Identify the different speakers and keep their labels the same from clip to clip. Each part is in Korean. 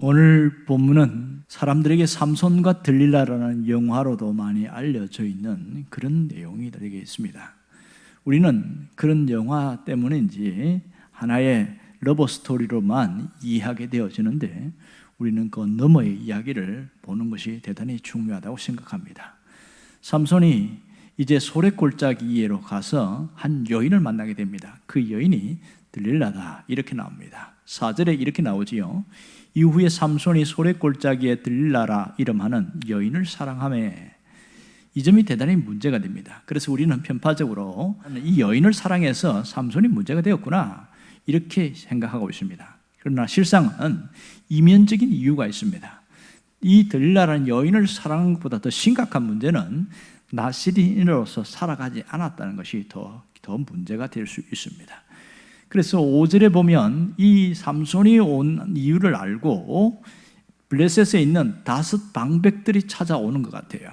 Speaker 1: 오늘 본문은 사람들에게 삼손과 들릴라라는 영화로도 많이 알려져 있는 그런 내용이 되겠습니다. 우리는 그런 영화 때문인지 하나의 러버 스토리로만 이해하게 되어지는데 우리는 그 너머의 이야기를 보는 것이 대단히 중요하다고 생각합니다. 삼손이 이제 소래골짜기로 가서 한 여인을 만나게 됩니다. 그 여인이 들릴라다 이렇게 나옵니다. 4절에 이렇게 나오지요. 이후에 삼손이 소래골짜기에 들릴라라 이름하는 여인을 사랑함에 이 점이 대단히 문제가 됩니다. 그래서 우리는 편파적으로 이 여인을 사랑해서 삼손이 문제가 되었구나 이렇게 생각하고 있습니다. 그러나 실상은 이면적인 이유가 있습니다. 이 들릴라라는 여인을 사랑한 것보다 더 심각한 문제는 나시린으로서 살아가지 않았다는 것이 더, 더 문제가 될 수 있습니다. 그래서 5절에 보면 이 삼손이 온 이유를 알고 블레셋에 있는 다섯 방백들이 찾아오는 것 같아요.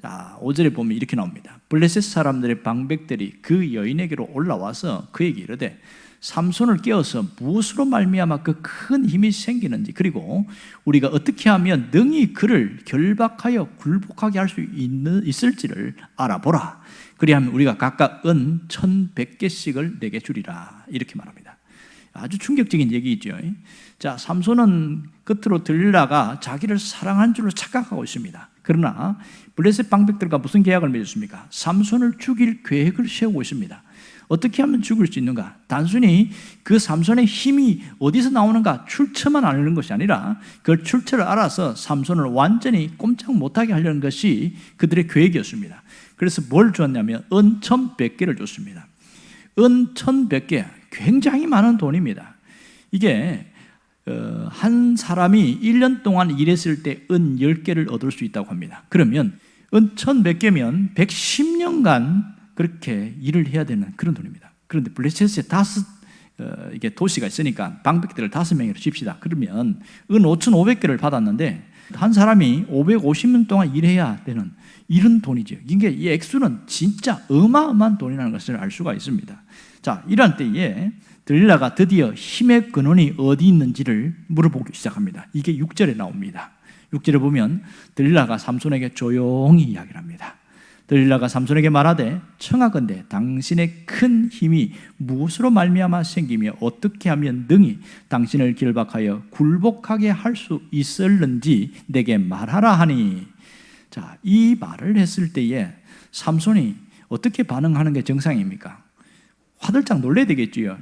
Speaker 1: 자, 5절에 보면 이렇게 나옵니다. 블레셋 사람들의 방백들이 그 여인에게로 올라와서 그에게 이르되 삼손을 깨어서 무엇으로 말미암아 그 큰 힘이 생기는지 그리고 우리가 어떻게 하면 능히 그를 결박하여 굴복하게 할 수 있을지를 알아보라. 그리하면 우리가 각각 은 천백 개씩을 내게 주리라 이렇게 말합니다. 아주 충격적인 얘기죠. 자, 삼손은 끝으로 들릴라가 자기를 사랑한 줄로 착각하고 있습니다. 그러나 블레셋 방백들과 무슨 계약을 맺었습니까? 삼손을 죽일 계획을 세우고 있습니다. 어떻게 하면 죽을 수 있는가? 단순히 그 삼손의 힘이 어디서 나오는가 출처만 아는 것이 아니라 그 출처를 알아서 삼손을 완전히 꼼짝 못하게 하려는 것이 그들의 계획이었습니다. 그래서 뭘 줬냐면 은 천백 개를 줬습니다. 은 천백 개 굉장히 많은 돈입니다. 이게 어, 한 사람이 1년 동안 일했을 때 은 10개를 얻을 수 있다고 합니다. 그러면 은 1100개면 110년간 그렇게 일을 해야 되는 그런 돈입니다. 그런데 블레셋에 다섯 어, 이게 도시가 있으니까 방백들을 다섯 명으로 칩시다. 그러면 은 5,500개를 받았는데 한 사람이 550년 동안 일해야 되는 이런 돈이죠. 이게 이 액수는 진짜 어마어마한 돈이라는 것을 알 수가 있습니다. 자, 이런 때에 들릴라가 드디어 힘의 근원이 어디 있는지를 물어보기 시작합니다. 이게 6절에 나옵니다. 6절에 보면 들릴라가 삼손에게 조용히 이야기를 합니다. 들릴라가 삼손에게 말하되 청하건대 당신의 큰 힘이 무엇으로 말미암아 생기며 어떻게 하면 능히 당신을 결박하여 굴복하게 할 수 있을는지 내게 말하라 하니 자, 이 말을 했을 때에 삼손이 어떻게 반응하는 게 정상입니까? 화들짝 놀래야 되겠지요.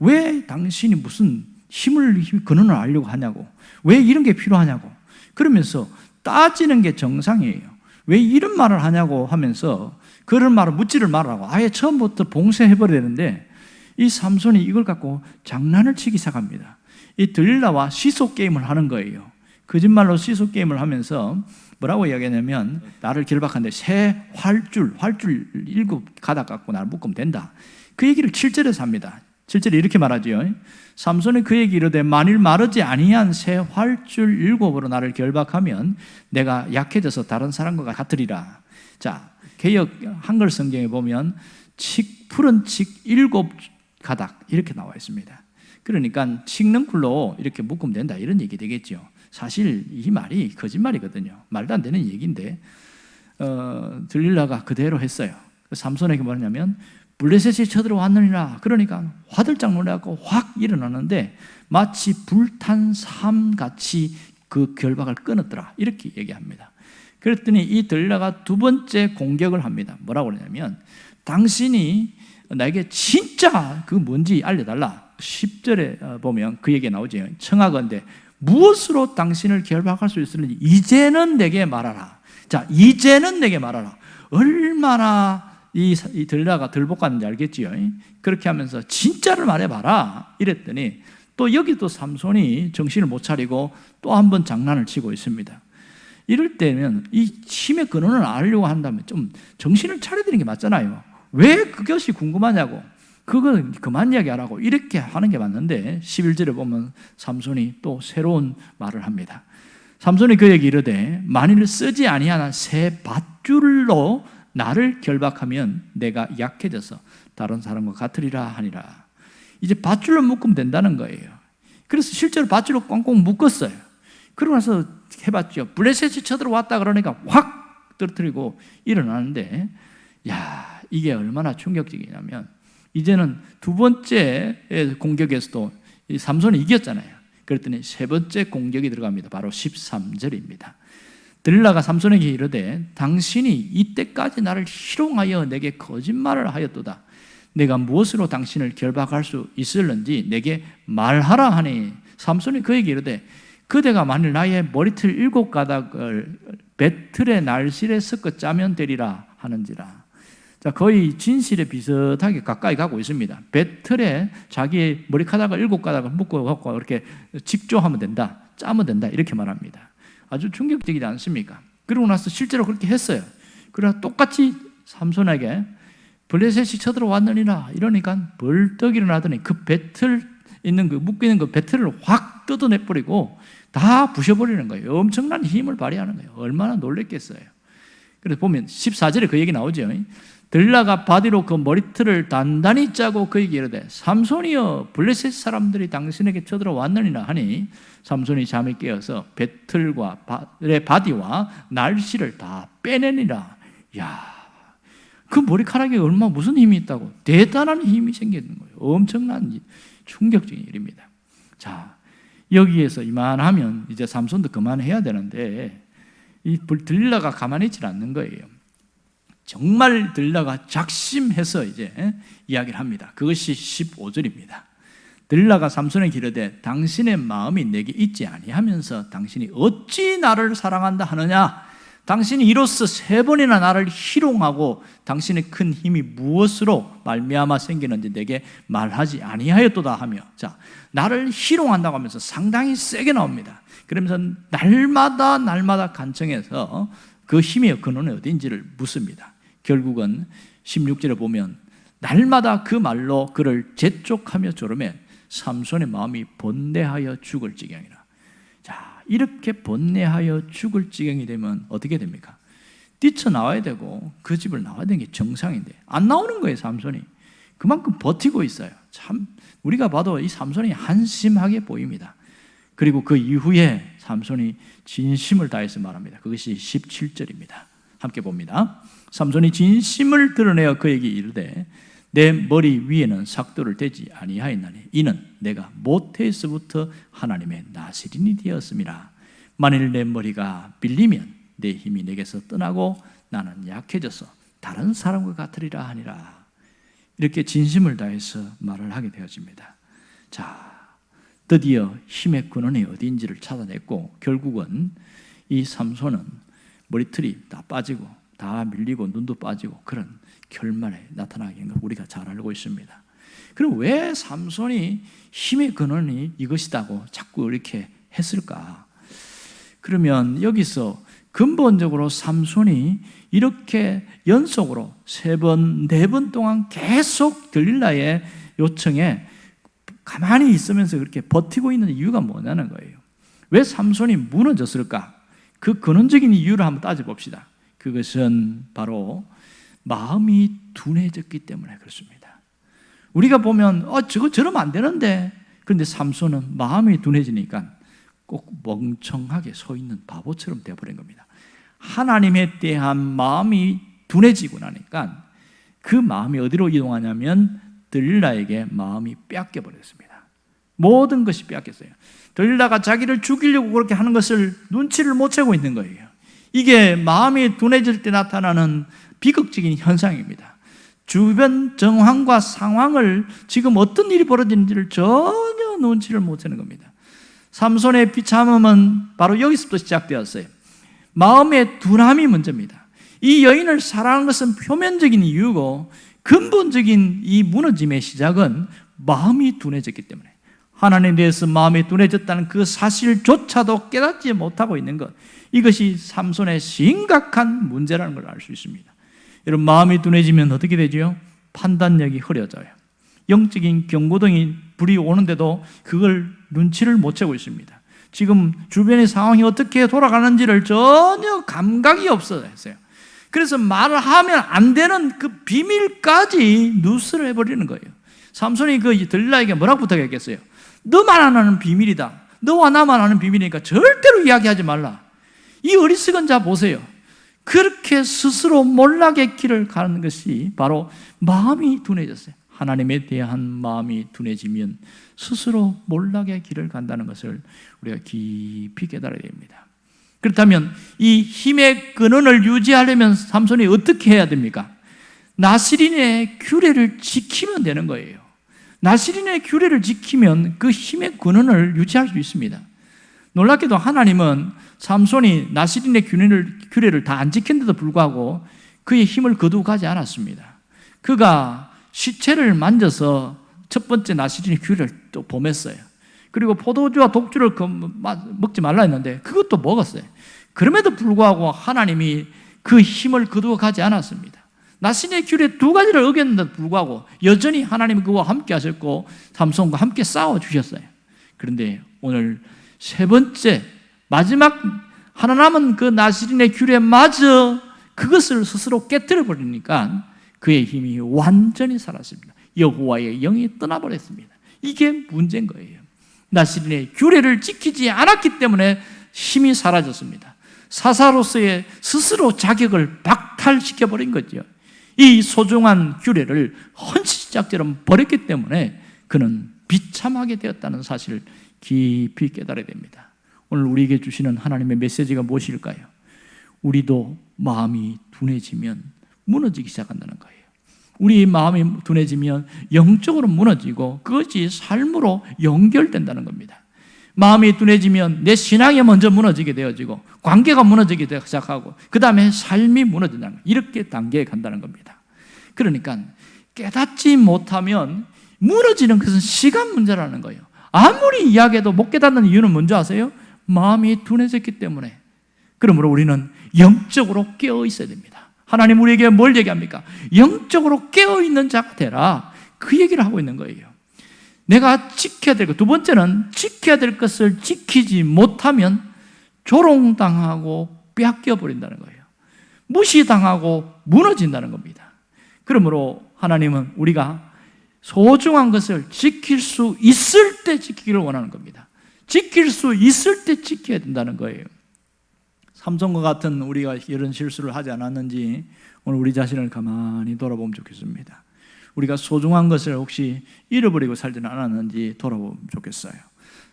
Speaker 1: 왜 당신이 무슨 힘을 근원을 알려고 하냐고. 왜 이런 게 필요하냐고. 그러면서 따지는 게 정상이에요. 왜 이런 말을 하냐고 하면서 그런 말을 묻지를 말라고 아예 처음부터 봉쇄해버려야 되는데 이 삼손이 이걸 갖고 장난을 치기 시작합니다. 이 들릴라와 시소 게임을 하는 거예요. 거짓말로 시소 게임을 하면서 뭐라고 이야기하냐면 나를 결박하는데 새 활줄, 활줄 일곱 가닥 갖고 나를 묶으면 된다. 그 얘기를 7절에서 합니다. 7절에 이렇게 말하지요. 삼손이 그에게 이르되 만일 마르지 아니한 새 활줄 일곱으로 나를 결박하면 내가 약해져서 다른 사람과 같으리라. 자, 개혁 한글 성경에 보면 칙 푸른 칙 일곱 가닥 이렇게 나와 있습니다. 그러니까 칡능쿨로 이렇게 묶으면 된다 이런 얘기 되겠죠. 사실 이 말이 거짓말이거든요. 말도 안 되는 얘기인데 어, 들릴라가 그대로 했어요. 삼손에게 뭐냐면 블레셋이 쳐들어왔느니라. 그러니까 화들짝 놀라고 확 일어나는데 마치 불탄 삶 같이 그 결박을 끊었더라. 이렇게 얘기합니다. 그랬더니 이 들라가 두 번째 공격을 합니다. 뭐라고 그러냐면 당신이 나에게 진짜 그 뭔지 알려달라. 10절에 보면 그 얘기 나오죠. 청하건대 무엇으로 당신을 결박할 수 있을는지 이제는 내게 말하라. 자, 이제는 내게 말하라. 얼마나 이, 이 들라가 들볶았는지 알겠지요. 그렇게 하면서 진짜를 말해봐라. 이랬더니 또 여기 또 삼손이 정신을 못 차리고 또 한 번 장난을 치고 있습니다. 이럴 때면 이 힘의 근원을 알려고 한다면 좀 정신을 차려야 되는 게 맞잖아요. 왜 그것이 궁금하냐고. 그건 그만 이야기하라고 이렇게 하는 게 맞는데 11절에 보면 삼손이 또 새로운 말을 합니다. 삼손이 그에게 이르되 만일 쓰지 아니하나 새 밧줄로 나를 결박하면 내가 약해져서 다른 사람과 같으리라 하니라. 이제 밧줄로 묶으면 된다는 거예요. 그래서 실제로 밧줄로 꽁꽁 묶었어요. 그러고 나서 해봤죠. 블레셋이 쳐들어왔다 그러니까 확 떨어뜨리고 일어나는데, 야, 이게 얼마나 충격적이냐면, 이제는 두 번째 공격에서도 이 삼손이 이겼잖아요. 그랬더니 세 번째 공격이 들어갑니다. 바로 13절입니다. 들라가 삼손에게 이르되 당신이 이때까지 나를 희롱하여 내게 거짓말을 하였도다. 내가 무엇으로 당신을 결박할 수 있을는지 내게 말하라 하니 삼손이 그에게 이르되 그대가 만일 나의 머리틀 일곱 가닥을 배틀의 날실에 섞어 짜면 되리라 하는지라. 자, 거의 진실에 비슷하게 가까이 가고 있습니다. 배틀에 자기의 머리카락을 일곱 가닥을 묶어 갖고 이렇게 직조하면 된다. 짜면 된다. 이렇게 말합니다. 아주 충격적이지 않습니까? 그러고 나서 실제로 그렇게 했어요. 그러나 똑같이 삼손에게 블레셋이 쳐들어왔느니라 이러니까 벌떡 일어나더니 그 배틀 있는 그 묶여 있는 그 배틀을 확 뜯어내 버리고 다 부셔버리는 거예요. 엄청난 힘을 발휘하는 거예요. 얼마나 놀랬겠어요. 그래서 보면 14절에 그 얘기 나오죠. 들라가 바디로 그 머리틀을 단단히 짜고 그에게 이르되 삼손이여 블레셋 사람들이 당신에게 쳐들어왔느니라 하니 삼손이 잠이 깨어서 배틀과 바- 바디와 날씨를 다 빼내니라. 야, 그 머리카락에 얼마 무슨 힘이 있다고 대단한 힘이 생기는 거예요. 엄청난 충격적인 일입니다. 자, 여기에서 이만하면 이제 삼손도 그만해야 되는데 이 들라가 가만히 있질 않는 거예요. 정말 들라가 작심해서 이제 이야기를 합니다. 그것이 15절입니다. 들라가 삼손에게 이르되 당신의 마음이 내게 있지 아니하면서 당신이 어찌 나를 사랑한다 하느냐 당신이 이로써 세 번이나 나를 희롱하고 당신의 큰 힘이 무엇으로 말미암아 생기는지 내게 말하지 아니하였도다 하며 자 나를 희롱한다고 하면서 상당히 세게 나옵니다. 그러면서 날마다 날마다 간청해서 그 힘의 근원이 어딘지를 묻습니다. 결국은 16절에 보면 날마다 그 말로 그를 재촉하며 조르매 삼손의 마음이 번뇌하여 죽을 지경이라. 자, 이렇게 번뇌하여 죽을 지경이 되면 어떻게 됩니까? 뛰쳐 나와야 되고 그 집을 나와야 되는 게 정상인데 안 나오는 거예요, 삼손이. 그만큼 버티고 있어요. 참 우리가 봐도 이 삼손이 한심하게 보입니다. 그리고 그 이후에 삼손이 진심을 다해서 말합니다. 그것이 17절입니다. 함께 봅니다. 삼손이 진심을 드러내어 그에게 이르되 내 머리 위에는 삭도를 대지 아니하였나니 이는 내가 모태에서부터 하나님의 나시린이 되었음이라 만일 내 머리가 빌리면 내 힘이 내게서 떠나고 나는 약해져서 다른 사람과 같으리라 하니라. 이렇게 진심을 다해서 말을 하게 되어집니다. 자 드디어 힘의 근원이 어디인지를 찾아냈고 결국은 이 삼손은 머리털이 다 빠지고 다 밀리고 눈도 빠지고 그런 결말에 나타나게 된걸 우리가 잘 알고 있습니다. 그럼 왜 삼손이 힘의 근원이 이것이다고 자꾸 이렇게 했을까? 그러면 여기서 근본적으로 삼손이 이렇게 연속으로 세 번, 네 번 동안 계속 들릴라의 요청에 가만히 있으면서 그렇게 버티고 있는 이유가 뭐냐는 거예요. 왜 삼손이 무너졌을까? 그 근원적인 이유를 한번 따져봅시다. 그것은 바로 마음이 둔해졌기 때문에 그렇습니다. 우리가 보면 어 저거 저러면 안 되는데 그런데 삼손은 마음이 둔해지니까 꼭 멍청하게 서 있는 바보처럼 되어버린 겁니다. 하나님에 대한 마음이 둔해지고 나니까 그 마음이 어디로 이동하냐면 들라에게 마음이 뺏겨 버렸습니다. 모든 것이 뺏겼어요. 들라가 자기를 죽이려고 그렇게 하는 것을 눈치를 못 채고 있는 거예요. 이게 마음이 둔해질 때 나타나는 비극적인 현상입니다. 주변 정황과 상황을 지금 어떤 일이 벌어지는지를 전혀 눈치를 못 채는 겁니다. 삼손의 비참함은 바로 여기서부터 시작되었어요. 마음의 둔함이 문제입니다. 이 여인을 사랑하는 것은 표면적인 이유고 근본적인 이 무너짐의 시작은 마음이 둔해졌기 때문에 하나님에 대해서 마음이 둔해졌다는 그 사실조차도 깨닫지 못하고 있는 것 이것이 삼손의 심각한 문제라는 걸 알 수 있습니다. 여러분 마음이 둔해지면 어떻게 되죠? 판단력이 흐려져요. 영적인 경고등이 불이 오는데도 그걸 눈치를 못 채고 있습니다. 지금 주변의 상황이 어떻게 돌아가는지를 전혀 감각이 없어졌어요. 그래서 말을 하면 안 되는 그 비밀까지 누스를 해버리는 거예요. 삼손이 그 들라에게 뭐라고 부탁했겠어요? 너만 안 하는 비밀이다. 너와 나만 아는 비밀이니까 절대로 이야기하지 말라. 이 어리석은 자 보세요. 그렇게 스스로 몰락의 길을 가는 것이 바로 마음이 둔해졌어요. 하나님에 대한 마음이 둔해지면 스스로 몰락의 길을 간다는 것을 우리가 깊이 깨달아야 됩니다. 그렇다면 이 힘의 근원을 유지하려면 삼손이 어떻게 해야 됩니까? 나시린의 규례를 지키면 되는 거예요. 나시린의 규례를 지키면 그 힘의 근원을 유지할 수 있습니다. 놀랍게도 하나님은 삼손이 나시린의 규례를, 규례를 다 안 지킨데도 불구하고 그의 힘을 거두고 가지 않았습니다. 그가 시체를 만져서 첫 번째 나시린의 규례를 또 범했어요. 그리고 포도주와 독주를 먹지 말라 했는데 그것도 먹었어요. 그럼에도 불구하고 하나님이 그 힘을 거두어 가지 않았습니다. 나신의 규례 두 가지를 어겼는데도 불구하고 여전히 하나님이 그와 함께 하셨고 삼손과 함께 싸워 주셨어요. 그런데 오늘 세 번째 마지막 하나 남은 그 나시린의 규례마저 그것을 스스로 깨뜨려 버리니까 그의 힘이 완전히 사라집니다. 여호와의 영이 떠나버렸습니다. 이게 문제인 거예요. 나시린의 규례를 지키지 않았기 때문에 힘이 사라졌습니다. 사사로서의 스스로 자격을 박탈시켜 버린 거죠. 이 소중한 규례를 헌시작처럼 버렸기 때문에 그는 비참하게 되었다는 사실을 깊이 깨달아야 됩니다. 오늘 우리에게 주시는 하나님의 메시지가 무엇일까요? 우리도 마음이 둔해지면 무너지기 시작한다는 거예요. 우리 마음이 둔해지면 영적으로 무너지고 그것이 삶으로 연결된다는 겁니다. 마음이 둔해지면 내 신앙이 먼저 무너지게 되어지고 관계가 무너지게 시작하고 그 다음에 삶이 무너진다는 거예요. 이렇게 단계에 간다는 겁니다. 그러니까 깨닫지 못하면 무너지는 것은 시간 문제라는 거예요. 아무리 이야기해도 못 깨닫는 이유는 뭔지 아세요? 마음이 둔해졌기 때문에. 그러므로 우리는 영적으로 깨어 있어야 됩니다. 하나님 우리에게 뭘 얘기합니까? 영적으로 깨어 있는 자가 되라. 그 얘기를 하고 있는 거예요. 내가 지켜야 될 것. 두 번째는 지켜야 될 것을 지키지 못하면 조롱당하고 빼앗겨 버린다는 거예요. 무시당하고 무너진다는 겁니다. 그러므로 하나님은 우리가 소중한 것을 지킬 수 있을 때 지키기를 원하는 겁니다. 지킬 수 있을 때 지켜야 된다는 거예요. 삼성과 같은 우리가 이런 실수를 하지 않았는지 오늘 우리 자신을 가만히 돌아보면 좋겠습니다. 우리가 소중한 것을 혹시 잃어버리고 살지는 않았는지 돌아보면 좋겠어요.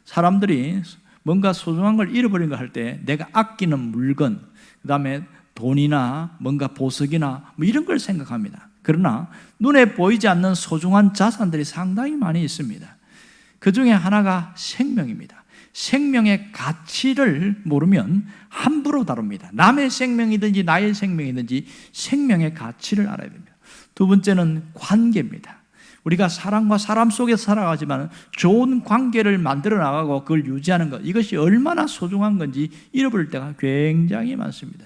Speaker 1: 사람들이 뭔가 소중한 걸 잃어버린 거 할 때 내가 아끼는 물건, 그 다음에 돈이나 뭔가 보석이나 뭐 이런 걸 생각합니다. 그러나 눈에 보이지 않는 소중한 자산들이 상당히 많이 있습니다. 그 중에 하나가 생명입니다. 생명의 가치를 모르면 함부로 다룹니다. 남의 생명이든지 나의 생명이든지 생명의 가치를 알아야 됩니다. 두 번째는 관계입니다. 우리가 사람과 사람 속에 살아가지만 좋은 관계를 만들어 나가고 그걸 유지하는 것 이것이 얼마나 소중한 건지 잃어버릴 때가 굉장히 많습니다.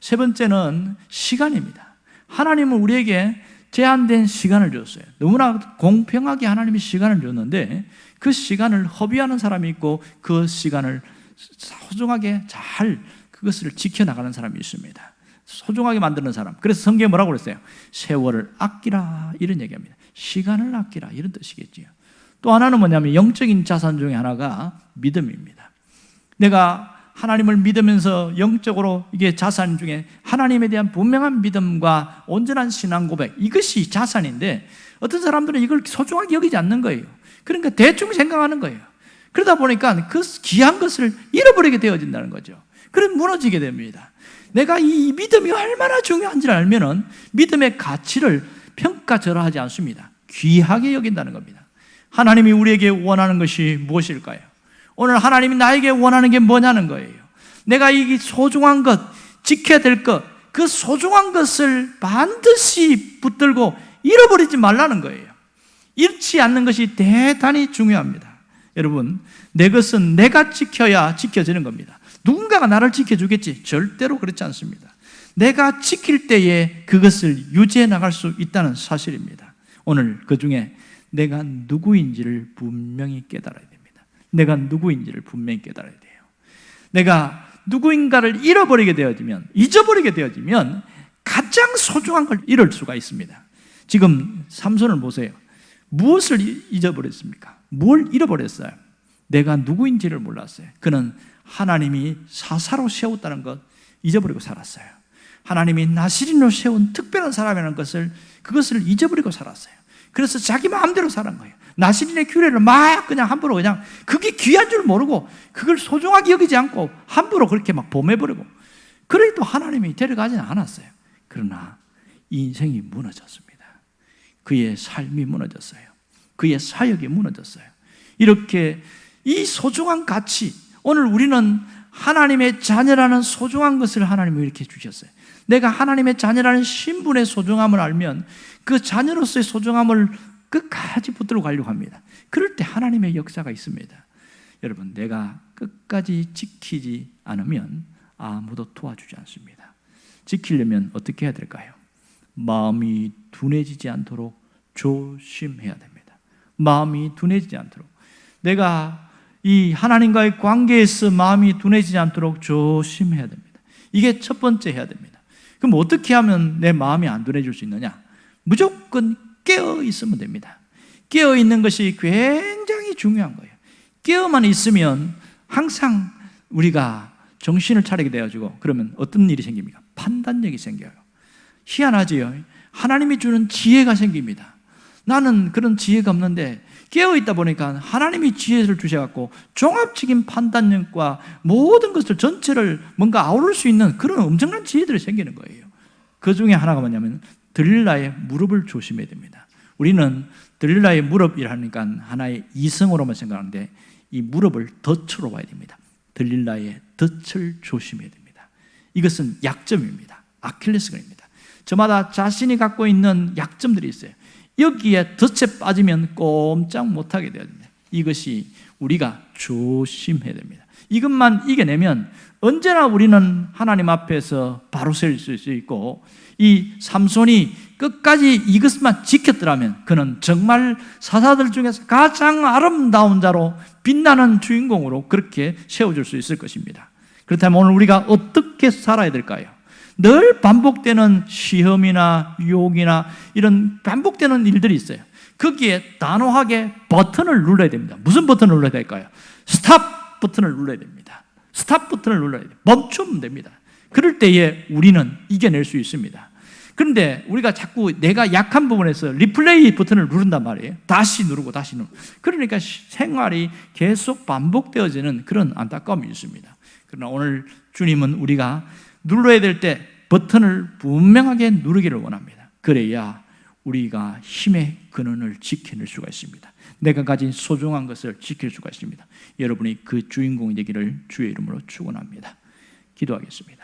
Speaker 1: 세 번째는 시간입니다. 하나님은 우리에게 제한된 시간을 줬어요. 너무나 공평하게 하나님이 시간을 줬는데 그 시간을 허비하는 사람이 있고 그 시간을 소중하게 잘 그것을 지켜나가는 사람이 있습니다. 소중하게 만드는 사람. 그래서 성경에 뭐라고 그랬어요? 세월을 아끼라 이런 얘기합니다. 시간을 아끼라 이런 뜻이겠지요. 또 하나는 뭐냐면 영적인 자산 중에 하나가 믿음입니다. 내가 하나님을 믿으면서 영적으로 이게 자산 중에 하나님에 대한 분명한 믿음과 온전한 신앙 고백 이것이 자산인데 어떤 사람들은 이걸 소중하게 여기지 않는 거예요. 그러니까 대충 생각하는 거예요. 그러다 보니까 그 귀한 것을 잃어버리게 되어진다는 거죠. 그럼 무너지게 됩니다. 내가 이 믿음이 얼마나 중요한지를 알면은 믿음의 가치를 평가절하하지 않습니다. 귀하게 여긴다는 겁니다. 하나님이 우리에게 원하는 것이 무엇일까요? 오늘 하나님이 나에게 원하는 게 뭐냐는 거예요. 내가 이 소중한 것, 지켜야 될 것, 그 소중한 것을 반드시 붙들고 잃어버리지 말라는 거예요. 잃지 않는 것이 대단히 중요합니다. 여러분, 내 것은 내가 지켜야 지켜지는 겁니다. 누군가가 나를 지켜주겠지. 절대로 그렇지 않습니다. 내가 지킬 때에 그것을 유지해 나갈 수 있다는 사실입니다. 오늘 그 중에 내가 누구인지를 분명히 깨달아야 됩니다. 내가 누구인지를 분명히 깨달아야 돼요. 내가 누구인가를 잃어버리게 되어지면, 잊어버리게 되어지면 가장 소중한 걸 잃을 수가 있습니다. 지금 삼손을 보세요. 무엇을 잊어버렸습니까? 뭘 잃어버렸어요? 내가 누구인지를 몰랐어요. 그는 하나님이 사사로 세웠다는 것 잊어버리고 살았어요. 하나님이 나시린으로 세운 특별한 사람이라는 것을 그것을 잊어버리고 살았어요. 그래서 자기 마음대로 살은 거예요. 나시린의 규례를 막 그냥 함부로 그냥 그게 귀한 줄 모르고 그걸 소중하게 여기지 않고 함부로 그렇게 막 범해버리고 그래도 하나님이 데려가지는 않았어요. 그러나 인생이 무너졌습니다. 그의 삶이 무너졌어요. 그의 사역이 무너졌어요. 이렇게 이 소중한 가치, 오늘 우리는 하나님의 자녀라는 소중한 것을 하나님이 이렇게 주셨어요. 내가 하나님의 자녀라는 신분의 소중함을 알면 그 자녀로서의 소중함을 끝까지 붙들어 가려고 합니다. 그럴 때 하나님의 역사가 있습니다. 여러분, 내가 끝까지 지키지 않으면 아무도 도와주지 않습니다. 지키려면 어떻게 해야 될까요? 마음이 둔해지지 않도록 조심해야 됩니다. 마음이 둔해지지 않도록. 내가 이 하나님과의 관계에서 마음이 둔해지지 않도록 조심해야 됩니다. 이게 첫 번째 해야 됩니다. 그럼 어떻게 하면 내 마음이 안 둔해질 수 있느냐? 무조건 깨어 있으면 됩니다. 깨어 있는 것이 굉장히 중요한 거예요. 깨어만 있으면 항상 우리가 정신을 차리게 되어지고 그러면 어떤 일이 생깁니까? 판단력이 생겨요. 희한하지요. 하나님이 주는 지혜가 생깁니다. 나는 그런 지혜가 없는데 깨어 있다 보니까 하나님이 지혜를 주셔갖고 종합적인 판단력과 모든 것을 전체를 뭔가 아우를 수 있는 그런 엄청난 지혜들이 생기는 거예요. 그 중에 하나가 뭐냐면 들릴라의 무릎을 조심해야 됩니다. 우리는 들릴라의 무릎이라니까 하나의 이성으로만 생각하는데 이 무릎을 덫으로 봐야 됩니다. 들릴라의 덫을 조심해야 됩니다. 이것은 약점입니다. 아킬레스건입니다. 저마다 자신이 갖고 있는 약점들이 있어요. 여기에 덫에 빠지면 꼼짝 못하게 되야 됩니다. 이것이 우리가 조심해야 됩니다. 이것만 이겨내면 언제나 우리는 하나님 앞에서 바로 설 수 있고 이 삼손이 끝까지 이것만 지켰더라면 그는 정말 사사들 중에서 가장 아름다운 자로 빛나는 주인공으로 그렇게 세워줄 수 있을 것입니다. 그렇다면 오늘 우리가 어떻게 살아야 될까요? 늘 반복되는 시험이나 유혹이나 이런 반복되는 일들이 있어요. 거기에 단호하게 버튼을 눌러야 됩니다. 무슨 버튼을 눌러야 될까요? 스탑 버튼을 눌러야 됩니다. 스탑 버튼을 눌러야 돼요. 멈추면 됩니다. 그럴 때에 우리는 이겨낼 수 있습니다. 그런데 우리가 자꾸 내가 약한 부분에서 리플레이 버튼을 누른단 말이에요. 다시 누르고 다시 누르고. 그러니까 생활이 계속 반복되어지는 그런 안타까움이 있습니다. 그러나 오늘 주님은 우리가 눌러야 될 때 버튼을 분명하게 누르기를 원합니다. 그래야 우리가 힘의 근원을 지켜낼 수가 있습니다. 내가 가진 소중한 것을 지킬 수가 있습니다. 여러분이 그 주인공이 되기를 주의 이름으로 축원합니다. 기도하겠습니다.